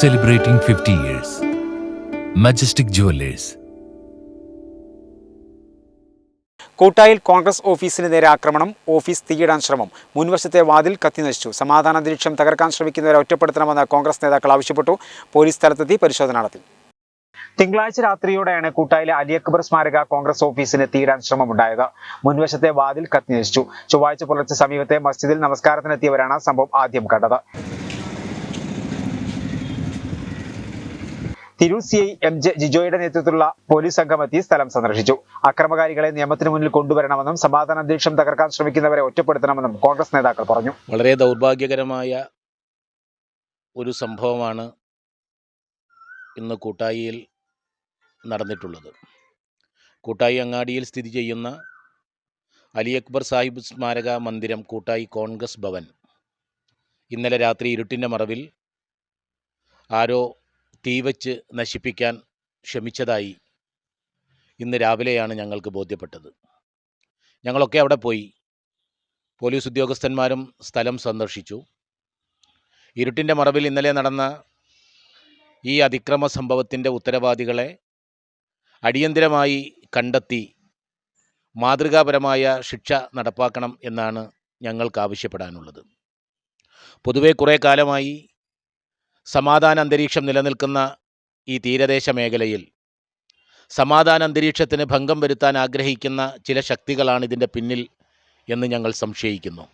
celebrating 50 years. Majestic Jewelers. കൂട്ടായിൽ Congress ഓഫീസിന് നേരെ ആക്രമണം ഓഫീസ് തീയിടാൻ ശ്രമം. മുൻവശത്തെ വാതിൽ കത്തിനശിച്ചു സമാധാന അന്തരീക്ഷം തകർക്കാൻ ശ്രമിക്കുന്നവരെ ഒറ്റപ്പെടുത്തണമെന്ന് കോൺഗ്രസ് നേതാക്കൾ ആവശ്യപ്പെട്ടു. പോലീസ് സ്ഥലത്തെത്തി പരിശോധന നടത്തി. തിങ്കളാഴ്ച രാത്രിയോടെയാണ് കൂട്ടായിലെ അലി അക്ബർ സ്മാരക കോൺഗ്രസ് ഓഫീസിന് തീരാൻ ശ്രമമുണ്ടായത്. മുൻവശത്തെ വാതിൽ കത്തിനശിച്ചു ചൊവ്വാഴ്ച പുലർച്ചെ സമീപത്തെ മസ്ജിദിൽ നമസ്കാരത്തിനെത്തിയവരാണ് സംഭവം ആദ്യം കണ്ടത്. Tirur C I M J ജിജോയുടെ നേതൃത്വത്തിലുള്ള പോലീസ് സംഘം എത്തി സ്ഥലം സന്ദർശിച്ചു. അക്രമകാരികളെ നിയമത്തിന് മുന്നിൽ കൊണ്ടുവരണമെന്നും സമാധാന അന്തരീക്ഷം തകർക്കാൻ ശ്രമിക്കുന്നവരെ ഒറ്റപ്പെടുത്തണമെന്നും കോൺഗ്രസ് നേതാക്കൾ പറഞ്ഞു. വളരെ ദൗർഭാഗ്യകരമായ ഒരു സംഭവമാണ് ഇന്ന് കൂട്ടായിയിൽ നടന്നിട്ടുള്ളത്. കൂട്ടായി അങ്ങാടിയിൽ സ്ഥിതി ചെയ്യുന്ന അലി അക്ബർ സാഹിബ് സ്മാരക മന്ദിരം കൂട്ടായി കോൺഗ്രസ് ഭവൻ. ഇന്നലെ രാത്രി ഇരുട്ടിന്റെ മറവിൽ ആരോ തീവച്ച് നശിപ്പിക്കാൻ ശ്രമിച്ചതായി ഇന്ന് രാവിലെയാണ് ഞങ്ങൾക്ക് ബോധ്യപ്പെട്ടത്. ഞങ്ങളൊക്കെ അവിടെ പോയി. പോലീസ് ഉദ്യോഗസ്ഥന്മാരും സ്ഥലം സന്ദർശിച്ചു. ഇരുട്ടിന്റെ മറവിൽ ഇന്നലെ നടന്ന ഈ അതിക്രമ സംഭവത്തിന്റെ ഉത്തരവാദികളെ അടിയന്തിരമായി കണ്ടെത്തി മാതൃകാപരമായ ശിക്ഷ നടപ്പാക്കണം എന്നാണ് ഞങ്ങൾക്ക് ആവശ്യപ്പെടാനുള്ളത്. പൊതുവെ കുറേ കാലമായി സമാധാന അന്തരീക്ഷം നിലനിൽക്കുന്ന ഈ തീരദേശ മേഖലയിൽ സമാധാന അന്തരീക്ഷത്തിന് ഭംഗം വരുത്താൻ ആഗ്രഹിക്കുന്ന ചില ശക്തികളാണ് ഇതിന്റെ പിന്നിൽ എന്ന് ഞങ്ങൾ സംശയിക്കുന്നു.